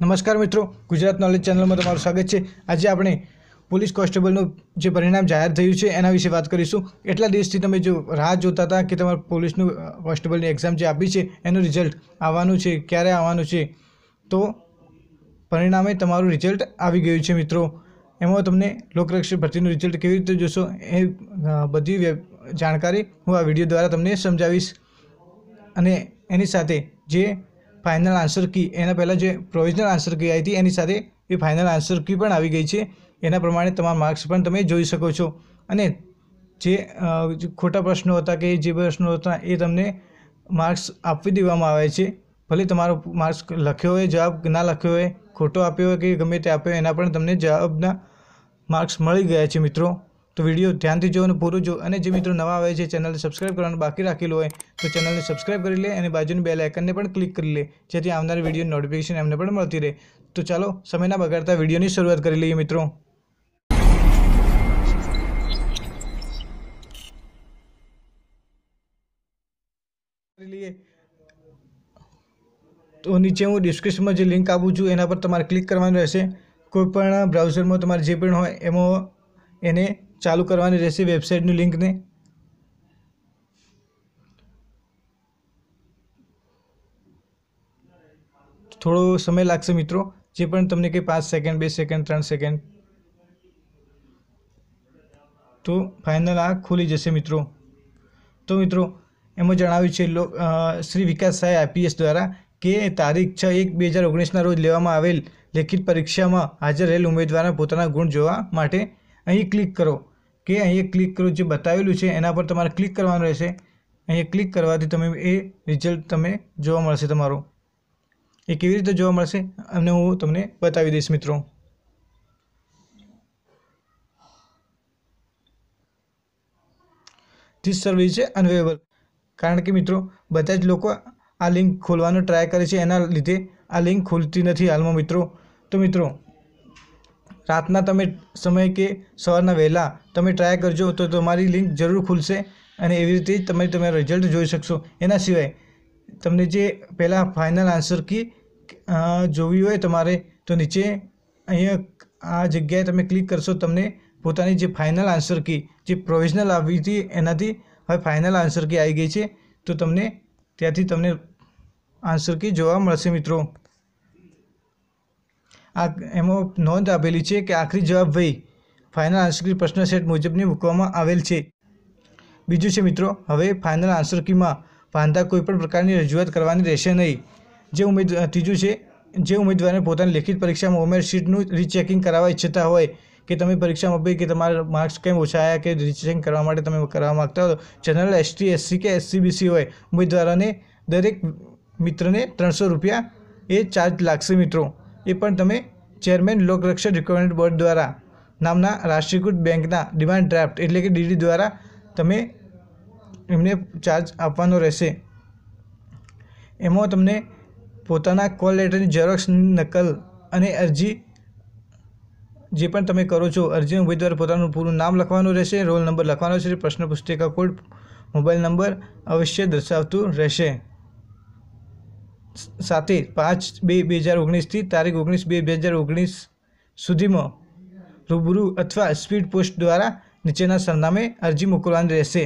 નમસ્કાર મિત્રો, ગુજરાત નોલેજ ચેનલમાં તમારું સ્વાગત છે. આજે આપણે પોલીસ કોન્સ્ટેબલનું જે પરિણામ જાહેર થયું છે, એના વિશે વાત કરીશું. એટલા દિવસથી તમે જો રાહ જોતા હતા કે તમારે પોલીસનું કોન્સ્ટેબલની એક્ઝામ જે આપી છે, એનું રિઝલ્ટ આવવાનું છે, ક્યારે આવવાનું છે, તો પરિણામે તમારું રિઝલ્ટ આવી ગયું છે મિત્રો. એમાં તમને લોકરક્ષક ભરતીનું રિઝલ્ટ કેવી રીતે જોશો એ બધી જાણકારી હું આ વીડિયો દ્વારા તમને સમજાવીશ. અને એની સાથે જે ફાઇનલ આન્સર કી એના પહેલાં જે પ્રોવિઝનલ આન્સર કી આવી હતી, એની સાથે એ ફાઇનલ આન્સર કી પણ આવી ગઈ છે. એના પ્રમાણે તમારા માર્ક્સ પણ તમે જોઈ શકો છો. અને જે ખોટા પ્રશ્નો હતા કે જે પ્રશ્નો હતા એ તમને માર્ક્સ આપી દેવામાં આવે છે. ભલે તમારો માર્ક્સ લખ્યો હોય, જવાબ ના લખ્યો હોય, ખોટો આપ્યો હોય કે ગમે તે આપ્યો એના પણ તમને જવાબના માર્ક્સ મળી ગયા છે મિત્રો. તો વીડિયો ધ્યાનથી જોવાનું પૂરું જો અને જે મિત્રો નવા આવે છે, ચેનલને સબસ્ક્રાઇબ કરવાનું બાકી રાખેલું હોય, તો ચેનલને સબસ્ક્રાઇબ કરી લે અને બાજુની બેલ આઇકનને પણ ક્લિક કરી લે, જેથી આવનાર વીડિયો નોટિફિકેશન એમને પણ મળતી રહે. તો ચાલો, સમયના બગાડતા વિડીયોની શરૂઆત કરી લઈએ મિત્રો. લઈએ. તો નીચે હું ડિસ્ક્રિપ્શનમાં જે લિંક આપું છું, એના પર તમારે ક્લિક કરવાનું રહેશે. કોઈ પણ બ્રાઉઝરમાં તમારે જે પણ હોય, એમાં એને ચાલુ કરવાની રહેશે વેબસાઇટની લિંકને. થોડો સમય લાગશે મિત્રો, જે પણ તમને કંઈ પાંચ સેકન્ડ, બે સેકન્ડ, ત્રણ સેકન્ડ. તો ફાઇનલ આ ખુલી જશે મિત્રો. તો મિત્રો, એમાં જણાવ્યું છે શ્રી વિકાસ સાય આઈપીએસ દ્વારા કે તારીખ છ એક બે હજાર ઓગણીસના રોજ લેવામાં આવેલ લેખિત પરીક્ષામાં હાજર રહેલ ઉમેદવારના પોતાના ગુણ જોવા માટે અહીં ક્લિક કરો. કે અહીં ક્લિક કરો, જે બતાવેલું છે, એના પર તમારે ક્લિક કરવાનું રહેશે. અહીં ક્લિક કરવાથી તમે એ રિઝલ્ટ તમે જોવા મળશે તમારું. એ કેવી રીતે જોવા મળશે અને હું તમને બતાવી દઈશ મિત્રો. ધીસ સર્વિસ છે અનવેલેબલ કારણ કે મિત્રો, બધા જ લોકો આ લિંક ખોલવાનો ટ્રાય કરે છે, એના લીધે આ લિંક ખુલતી નથી હાલમાં મિત્રો. તો મિત્રો રાતના તમે સમય કે સવારના વહેલા તમે ટ્રાય કરજો, તો તમારી લિંક જરૂર ખુલશે અને એવી રીતે જ તમે તમારા રિઝલ્ટ જોઈ શકશો. એના સિવાય તમને જે પહેલાં ફાઇનલ આન્સર કી જોવી હોય તમારે, તો નીચે અહીંયા આ જગ્યાએ તમે ક્લિક કરશો, તમને પોતાની જે ફાઇનલ આન્સર કી, જે પ્રોવિઝનલ આવી હતી એનાથી હવે ફાઇનલ આન્સર કી આવી ગઈ છે. તો તમને ત્યાંથી તમને આન્સર કી જોવા મળશે મિત્રો. આ એમાં નોંધ આપેલી છે કે આખરી જવાબ વહી ફાઇનલ આન્સર પ્રશ્ન સેટ મુજબની મૂકવામાં આવેલ છે. બીજું છે મિત્રો, હવે ફાઇનલ આન્સર કીમાં વાંધા કોઈપણ પ્રકારની રજૂઆત કરવાની રહેશે નહીં. જે ઉમેદ, ત્રીજું છે, જે ઉમેદવારને પોતાની લેખિત પરીક્ષામાં ઉમેર શીટનું રીચેકિંગ કરાવવા ઈચ્છતા હોય કે તમે પરીક્ષામાં ભાઈ કે તમારા માર્ક્સ કેમ ઓછા આવ્યા કે રીચેકિંગ કરવા માટે તમે કરવા માગતા હો જનરલ એસટી એસસી કે એસસીબીસી હોય. ઉમેદવારોને દરેક મિત્રને ત્રણસો રૂપિયા એ ચાર્જ લાગશે મિત્રો. એ પણ તમે ચેરમેન લોકરક્ષક રિકવરમેન્ટ બોર્ડ દ્વારા નામના રાષ્ટ્રીયકૃત બેંકના ડિમાન્ડ ડ્રાફ્ટ એટલે કે ડીડી દ્વારા તમે એમને ચાર્જ આપવાનો રહેશે. એમાં તમને પોતાના કોલ લેટરની ઝેરોક્સની નકલ અને અરજી જે પણ તમે કરો છો અરજી ઉમેદવાર પોતાનું પૂરું નામ લખવાનું રહેશે, રોલ નંબર લખવાનો છે પ્રશ્ન પુસ્તિકા કોડ, મોબાઈલ નંબર અવશ્ય દર્શાવતું રહેશે. સાથે પાંચ બે બે હજાર ઓગણીસથી તારીખ ઓગણીસ બે બે હજાર ઓગણીસ સુધીમાં રૂબરૂ અથવા સ્પીડ પોસ્ટ દ્વારા નીચેના સરનામે અરજી મોકલવાની રહેશે.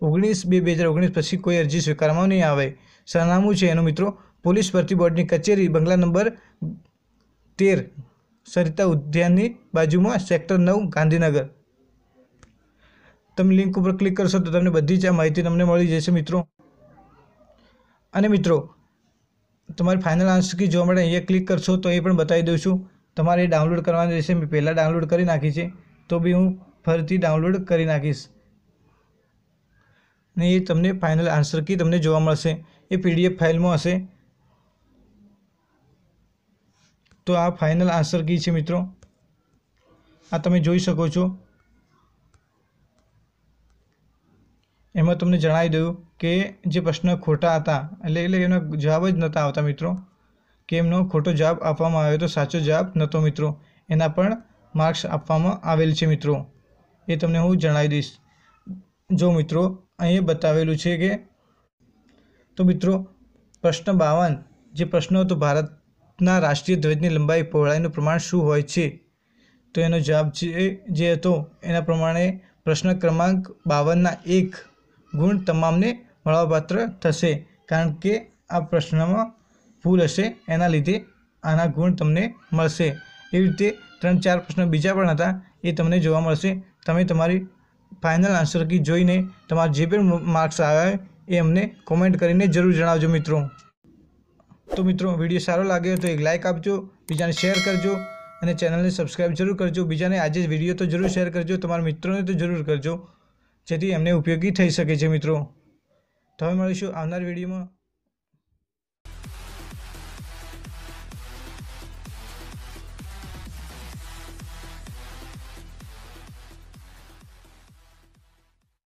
ઓગણીસ બે બે હજાર ઓગણીસ પછી કોઈ અરજી સ્વીકારવામાં નહીં આવે. સરનામું છે એનો મિત્રો પોલીસ ભરતી બોર્ડની કચેરી, બંગલા નંબર તેર, સરિતા ઉદ્યાનની બાજુમાં સેક્ટર નવ, ગાંધીનગર. તમે લિંક ઉપર ક્લિક કરશો તો તમને બધી જ આ માહિતી તમને મળી જશે મિત્રો. અને મિત્રો તમારી ફાઇનલ આન્સર કી જોવા માટે અહીંયા ક્લિક કરશો તો એ પણ બતાવી દઉં છું તમારે એ ડાઉનલોડ કરવાની રહેશે. મેં પહેલાં ડાઉનલોડ કરી નાખી છે. તો બી હું ફરીથી ડાઉનલોડ કરી નાખીશ. ને એ તમને ફાઇનલ આન્સર કી તમને જોવા મળશે. એ પીડીએફ ફાઇલમાં હશે. તો આ ફાઇનલ આન્સર કી છે મિત્રો. આ તમે જોઈ શકો છો. એમાં તમને જણાવી દઉં કે જે પ્રશ્ન ખોટા હતા, એટલે એટલે એનો જવાબ જ નહોતા આવતા મિત્રો. કે એમનો ખોટો જવાબ આપવામાં આવ્યો તો સાચો જવાબ નહોતો મિત્રો. એના પણ માર્ક્સ આપવામાં આવેલ છે મિત્રો. એ તમને હું જણાવી દઈશ. જો મિત્રો અહીં બતાવેલું છે કે, તો મિત્રો, પ્રશ્ન બાવન, જે પ્રશ્ન હતો ભારતના રાષ્ટ્રીય ધ્વજની લંબાઈ પહોળાઈનું પ્રમાણ શું હોય છે? તો એનો જવાબ જે જે હતો, એના પ્રમાણે પ્રશ્ન ક્રમાંક બાવનના એક ગુણ તમામને મળવાપાત્ર થશે. કારણ કે આ પ્રશ્નમાં ભૂલ હશે, એના લીધે આના ગુણ તમને મળશે. એવી રીતે ત્રણ ચાર પ્રશ્ન બીજા પણ હતા, એ તમને જોવા મળશે. તમે તમારી ફાઇનલ આન્સર કી જોઈને તમારા જે પણ માર્ક્સ આવ્યા હોય, એ અમને કોમેન્ટ કરીને જરૂર જણાવજો મિત્રો. તો મિત્રો વીડિયો સારો લાગ્યો તો એક લાઇક આપજો, બીજાને શેર કરજો અને ચેનલને સબસ્ક્રાઈબ જરૂર કરજો. બીજાને આજે વીડિયો તો જરૂર શેર કરજો, તમારા મિત્રોને તો જરૂર કરજો. જેથી એમને ઉપયોગી થઈ શકે છે મિત્રો. તો હવે મળીશું આવનાર વિડીયોમાં.